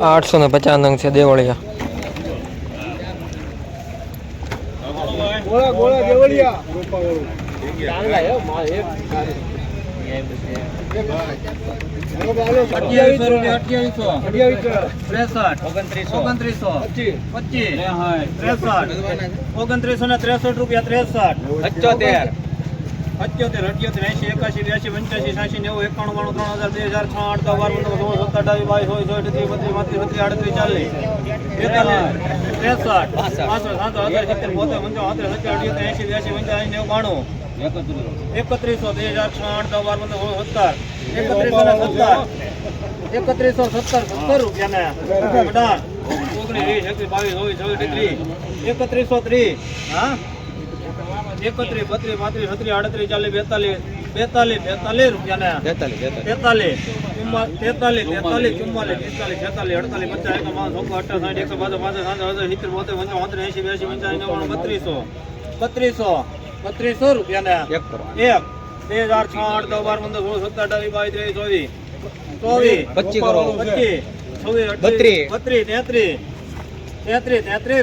આઠસો ને પચાસ નંગ છે દેવળિયા. ઓગણત્રીસો. ને ત્રેસઠ રૂપિયા ત્રેસઠ. પંચોતેર. અઠ્યોતેર અઠ્યોતેર એસી એકાસી બ્યાસી પંચ્યાસી સાસી નેવું, એકાણું, બાણું, ત્રણ હજાર, બે હજાર, છ, આઠ, દસ, બાર, પંદર, સોળ, સત્તર, અઢાર, બાવીસ હોય સોળ ત્રીસ બત્રીસ, પાંત્રીસ બત્રીસ આડત્રીસ, ચાલીસ, બેતાલીસ, ત્રેસઠ, પાસઠ સાતસો હજાર સિત્તેર બોતેર પંચાવન, સત્તર સત્તર, અઠ્યોતેર એસી બ્યાસી પંચ્યાસી નેવું, બાણું, એકત્રીસો, બે હજાર, છ, આઠ, દસ, બાર, પંદર, સોળ, સત્તર, એકત્રીસો ને સત્તર, એકત્રીસો સત્તર સત્તર રૂપિયા ને અઢાર, ઓગણીસ, વીસ એકવીસ બાવીસ, ચોવીસ ચોવીસ ત્રીસ એકત્રીસો ત્રીસ, હા? એકત્રીસ બત્રીસ પાંત્રીસ છત્રીસ આડત્રીસ ચાલીસ બેતાલીસ બેતાલીસ બેતાલીસ રૂપિયા તેતાલીસ તેતાલીસ તેતાલીસ ચુમ્માલીસ પિસ્તાલીસ છેતાલીસ અડતાલીસ પચાસ એકાવન બાવન ચોપન અઠાવન સાઠ એકસો સિત્તેર બોતેર પંચાવન સત્તર એંશી બ્યાસી પંચાસી નવ્વાણું બત્રીસો બત્રીસો બત્રીસો રૂપિયા ને એક બે હજાર છ આઠ દસ બાર પંદર સોળ સત્તર અઢાર બાવીસ ત્રેવીસ ચોવીસ ચોવીસ પચીસ. પચીસ છવ્વીસ બત્રીસ. બત્રીસ તેત્રીસ તેત્રીસ તેત્રીસ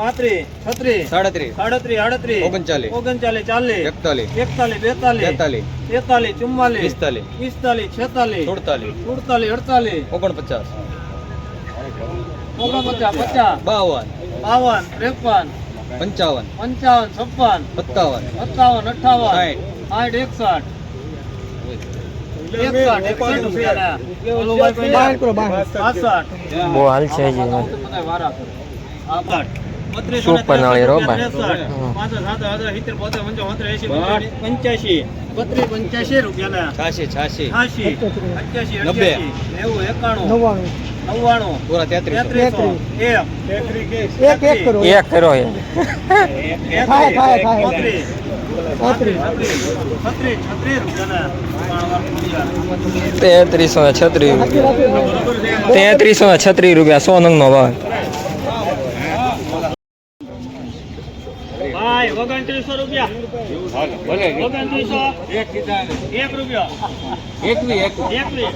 પાંત્રીસ છત્રીસ સાડત્રીસ. સાડત્રીસ આડત્રીસ ઓગણચાલીસ. ઓગણચાલીસ ચાલીસ એકતાલીસ. એકતાલીસ બેતાલીસ તેતાલીસ તેતાલીસ ચુમ્માલીસ પિસ્તાલીસ. પિસ્તાલીસ છેતાલીસ સુડતાલીસ. સુડતાલીસ અડતાલીસ ઓગણપચાસ. ઓગણપચાસ પચાસ બાવન. બાવન ત્રેપન પંચાવન. પંચાવન છપ્પન સત્તાવન. સત્તાવન અઠાવન સાઠ સાઠ એકસઠ. બહુ હાલ છે. આભાર. બત્રીસો ને સુપર નાળી રો ભાઈ. ત્રેસઠ, હમ. પાંસઠ, સાસઠ, અડસઠ, સિત્તેર, બોતેર, પંચાવન, સત્તર, એંશી, પંચ્યાસી. બત્રીસ પંચ્યાસી રૂપિયા છ્યાસી છ્યાસી. છ્યાસી અઠ્યાસી નબ્બે. નેવું એકાણું. નવ્વાણું. પૂરા તેત્રીસો. તેત્રીસો. એક. એક એક કરો. એક રૂપિયાના તેત્રીસો છત્રીસ. રૂપિયા તેત્રીસો ને છત્રીસ રૂપિયા સો નંગનો ભાવ ભાઈ ઓગણત્રીસો રૂપિયા. ઓગણત્રીસો. એક રૂપિયો. એકવી એક એકવીસ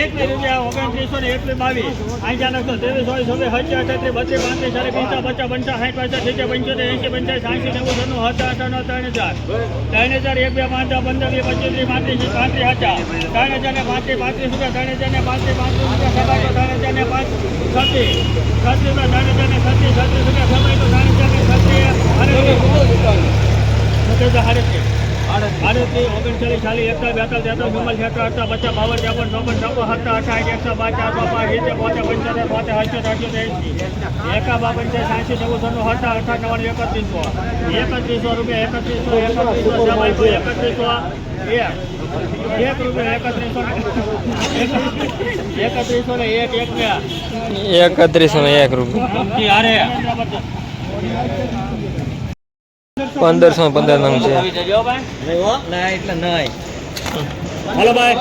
એકવીસ રૂપિયા ઓગણત્રીસો ને એકવીસ બાવીસ. આઈજા નકસો ત્રેવીસ હોય છવ્વીસ હજાર અઠત્રીસ બત્રીસ પાંત્રીસ ચાલીસ પિસ્તા પચાસ પંચા સાઠ પાસઠ સિત્તેર પંચોતેર એંશી પંચાસ સાંસી નેવું છનું હતા અઠાણું ત્રણ હજાર. ત્રણ હજાર એક બે પાંચ પંદર બે પચીસ ત્રીસ પાંત્રીસ પાંત્રીસ હજાર. ત્રણ હજાર ને પાંત્રીસ પાંત્રીસ રૂપિયા ત્રણ હજાર ને પાંત્રીસ પાંત્રીસ રૂપિયા સબાઈ ત્રણ હજાર ને પાંચ છત્રીસ. છત્રીસ રૂપિયા ત્રણ હજાર ને છત્રીસ છત્રીસ રૂપિયા સબાઈ ત્રણ હજાર આડત્રીસ ઓગણચાલીસ ચાલીસ એકતા બેતાલીસ તેતાલીસ ચુમ્માલીસ છેતા અડતા પચાસ બાવન ત્રેપન ચોપન છપ્પન સત્તા અઠાવીસ એકસો બાર ચારસો પાંચ સિત્તેર બોતેર પંચોતેર બોતેર અઠ્યોતેર અઠ્યોતેર એંશી એકા બા પંચાસ સાંસી નેવું સન્નું અઠાવન અઠા એકત્રીસો એકત્રીસો રૂપિયા એકત્રીસો એકત્રીસો જમાઈ એકત્રીસો એક રૂપિયા. એકત્રીસો એકત્રીસો ને એક એક એકત્રીસો ને એક રૂપિયા પંદરસો પંદર નંગ છે. ના એટલે નહીં હાલો ભાઈ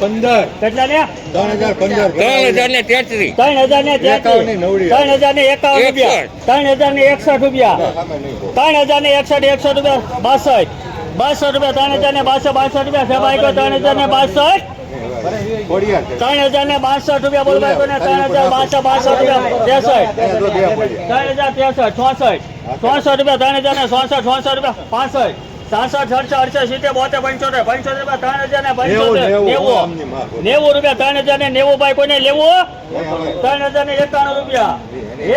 પંદર. કેટલા ને ત્રણ હજાર પંદર ત્રણ હજાર ને તેત્રીસ ત્રણ હજાર ને એકાવન ત્રણ હજાર ને એકાવન રૂપિયા. ત્રણ હજાર ને એકસઠ રૂપિયા. ત્રણ હજાર ને એકસઠ એકસઠ રૂપિયા. બાસઠ. બાસઠ રૂપિયા ત્રણ હજાર ને બાસઠ બાસઠ રૂપિયા. ગયો ત્રણ હજાર ને બાસઠ. ત્રણ હજાર ને બાસઠ રૂપિયા બોલવાય કોને ત્રણ હજાર બાસઠ બાસઠ રૂપિયા. ત્રેસઠ. ત્રણ હજાર ત્રેસઠ ચોસઠ. ચોસઠ રૂપિયા ત્રણ હજાર ને ચોસઠ ચોસઠ રૂપિયા પાસઠ. સાસઠ સડસઠ અડસઠ સિત્તેર બોતેર પંચોતેર. પંચોતેર રૂપિયા ત્રણ હજાર ને પંચોતેર. નેવું નેવું. રૂપિયા ત્રણ હજાર ને નેવું ભાઈ કોઈને લેવું ત્રણ હજાર ને એકાણું રૂપિયા.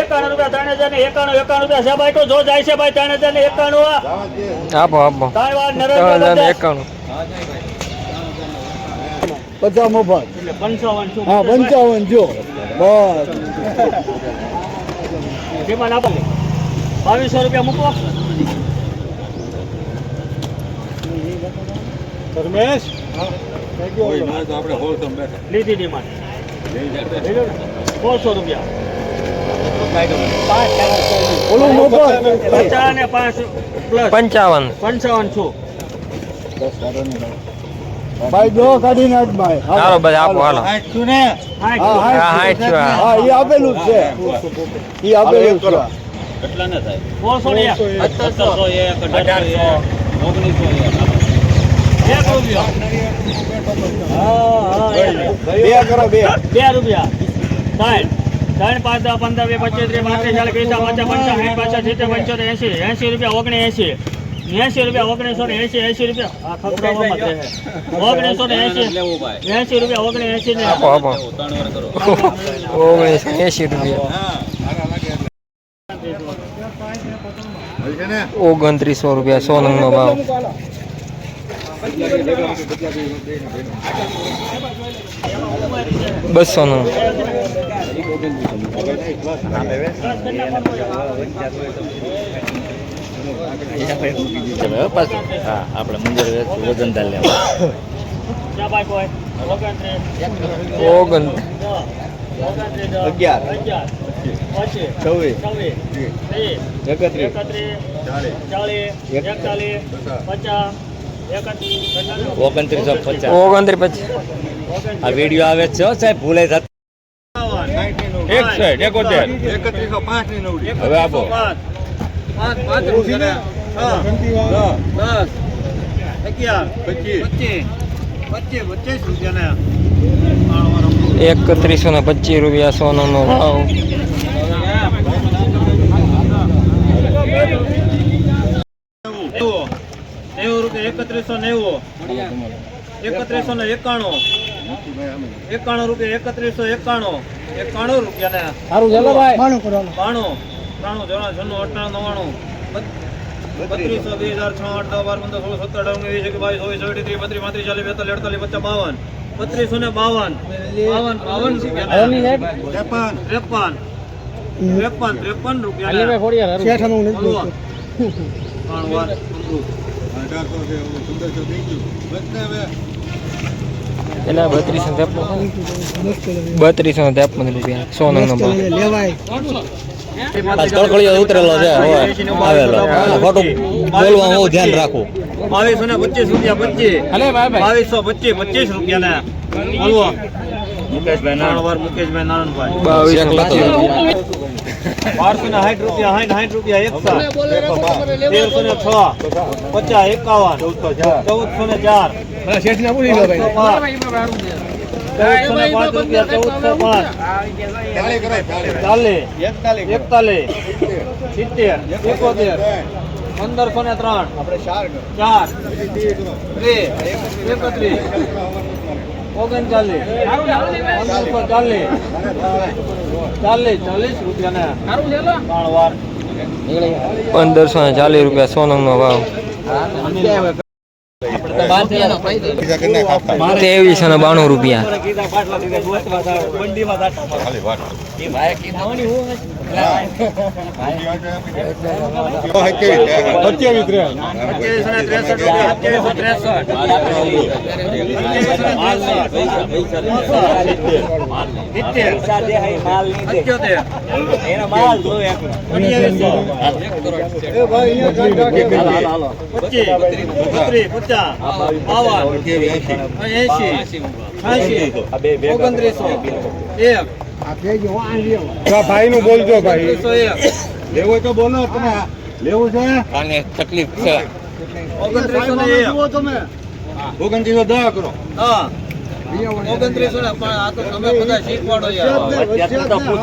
એકાણું રૂપિયા ત્રણ હજાર ને એકાણું એકાણું રૂપિયા. ભાઈ તો જો જાય છે ભાઈ ત્રણ હજાર ને એકાણું આપો આપો. ત્રણ વાર ત્રણ હજાર ને નરેન્દ્ર એકાણું. પચાસ ભાગ. પંચાવન હા પંચાવન જો. બસ. બાવીસો રૂપિયા મૂકો ધર્મેશ? લીધી ડિમાન્ડ. સોળસો રૂપિયા. ઓલું મોફત પચાસ ને પાંચ પ્લસ. પંચાવન. પંચાવન છું. ભાઈ જો કાઢી નાખ ભાઈ. ચાલો બધા આપો હાલો. હા હા, હા. હા એ આપેલું જ છે. એ આપેલું છે. ને. એક બે બે બે. રૂપિયા. ત્રણ પાંચ દસ પંદર વીસ પચીસ ત્રીસ પાંત્રીસ ચાલીસ પચાસ પંચાવન સાઠ પાસઠ સિત્તેર પંચોતેર એસી. એસી રૂપિયા ઓગણી એંસી એંસી રૂપિયા ઓગણીસો ને એસી એંસી રૂપિયા. આ ખખડાવવામાં જ રહે. ઓગણીસો ને એસી એસી રૂપિયા ઓગણીસ એંસી ને. આપો આપો. ઓગણીસો એસી રૂપિયા. ઓગણત્રીસો રૂપિયા સો નંગનો ભાવ. બસો નંગ આપણે મંદિર વજન દાલ લેવા ઓગણ અગિયાર. છવ્વીસ એકત્રીસ પચાસ ઓગણત્રીસો. પચાસ પછી આ વીડિયો આવે છે હો સાહેબ ભૂલાઈ થતું એકોતેર. એકત્રીસો પાંચ નવડી. હવે આપો. પાંચ પાંચ દસ. અગિયાર પચીસ. પચીસ. પચીસ એકત્રીસો ને પચીસ રૂપિયા સો નંગનો ભાવ. નેવું રૂપિયા એકત્રીસો નેવું. એકત્રીસો ને એકાણું. એકાણું રૂપિયા એકત્રીસો એકાણું. એકાણું રૂપિયા ને સારું ચાલો ભાઈ. બાણું. ત્રાણું જણા છન્નું અઠાણું નવાણું બત્રીસો. બે હજાર છ આઠ દસ બાર પંદર સોળ સત્તર અઢાર વીસ એકવીસ બાવીસ ચોવીસ ચોવીસ ત્રીસ બત્રીસ પાંત્રીસ ચાલીસ બેતાલીસ અડતાલીસ પચાસ બાવન. બત્રીસો ને બાવન. બાવન બાવન રૂપિયા ત્રેપન. ત્રેપન. ત્રેપન ત્રેપન રૂપિયા. ત્રણ વાર. અઢારસો છે થઈ ગયું. બધા હવે પેલા બત્રીસો ત્રેપન બત્રીસો ને ત્રેપન રૂપિયા સો ભાવ ઉતરેલો છે આવેલો. ખોટું બોલવામાં હું ધ્યાન રાખું. બાવીસો ને પચીસ રૂપિયા પચીસ. બાવીસો પચીસ પચીસ રૂપિયા ને હલવો મુકેશભાઈ ત્રણ વાર મુકેશભાઈ નારણભાઈ બાવીસો બારસો ને સાઠ રૂપિયા સાઠ સાઠ રૂપિયા એકસો તેરસો ને છ પચાસ એકાવન ચૌદસો ને ચાર પંદરસો ને ત્રણ. ચાર એકત્રીસ. ઓગણચાલીસ. પંદરસો ચાલીસ પંદરસો ને ચાલીસ રૂપિયા સોનમ નો ભાવ ત્રેવીસો ને બાણું રૂપિયા સત્યાવીસ રે પચીસો ને ભાઈ બાવન એસી છ્યાસી ઓગણત્રીસો એક. આ ભાઈનું બોલજો ભાઈ. લેવું તો બોલો તમે. લેવું છે? અને તકલીફ છે. ઓગણત્રીસો ને એક. ઓગણત્રીસો દસ કરો. હા. ઓગણત્રીસો ને પણ આ તો તમે બધા શીખવાડો યાર. બાપુ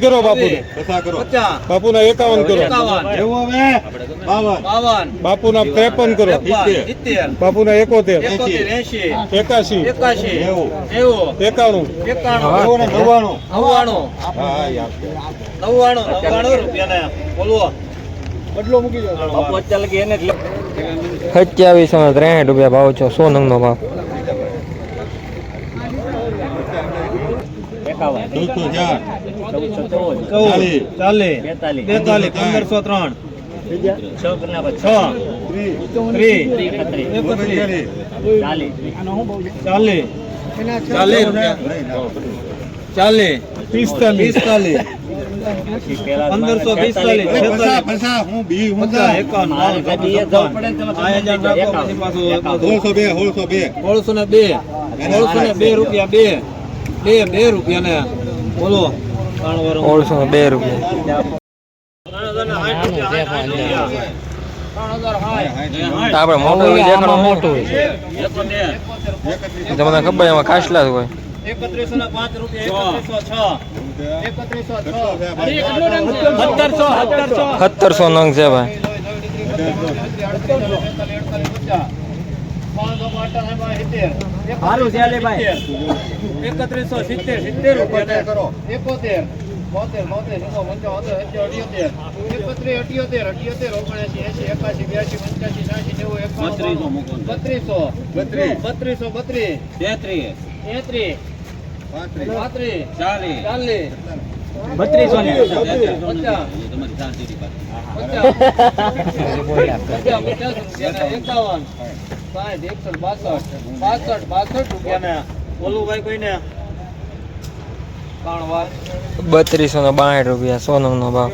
કરો બાપુ ના એકાવન કરો. બાપુ બાપુના ત્રેપન કરો. બાપુ ના બાપુના એકોતેર. એકાશી. એકાણું. એકાણું. નવ્વાણું. નવ્વાણું. નવ્વાણું રૂપિયા ને બોલવો. બદલો મૂકી જાઓ સત્યાવીસો ને ત્રેસઠ રૂપિયા ભાવ છો સો નંગનો ભાવ પંદરસો ત્રણ ચાલીસ પિસ્તાલીસ પંદરસો પિસ્તાલીસ સોળસો બે સોળસો ને બે. સોળસો ને બે રૂપિયા બે. બે બે રૂપિયા ને બોલો ને બે રૂપિયા. આપણે મોટું હોય દેખાડો મોટું. એકોતેર. તમને ખબર એમાં ખાસલા હોય. એકત્રીસો ના પાંચ રૂપિયા એકત્રીસો છ સત્તરસો નંગ છે ભાઈ. એકત્રીસો સિત્તેર સિત્તેર રૂપિયા કરો એકોતેર બોતેર બોતેર સિત્તેર પંચોતેર અઠ્યોતેર એકત્રીસ અઠ્યોતેર અઠ્યોતેર ઓગણએસી એસી એકાસી બ્યાસી પંચ્યાસી સાસી નેવું એકાણું બત્રીસો બત્રીસ બત્રીસો. બત્રીસ તેત્રીસ તેત્રીસ. એકાવન. સાઠ એકસો બાસઠ. બાસઠ બાસઠ રૂપિયા ઓલું ભાઈ કોઈને બત્રીસો ને બાસઠ રૂપિયા સોનમનો ભાવ.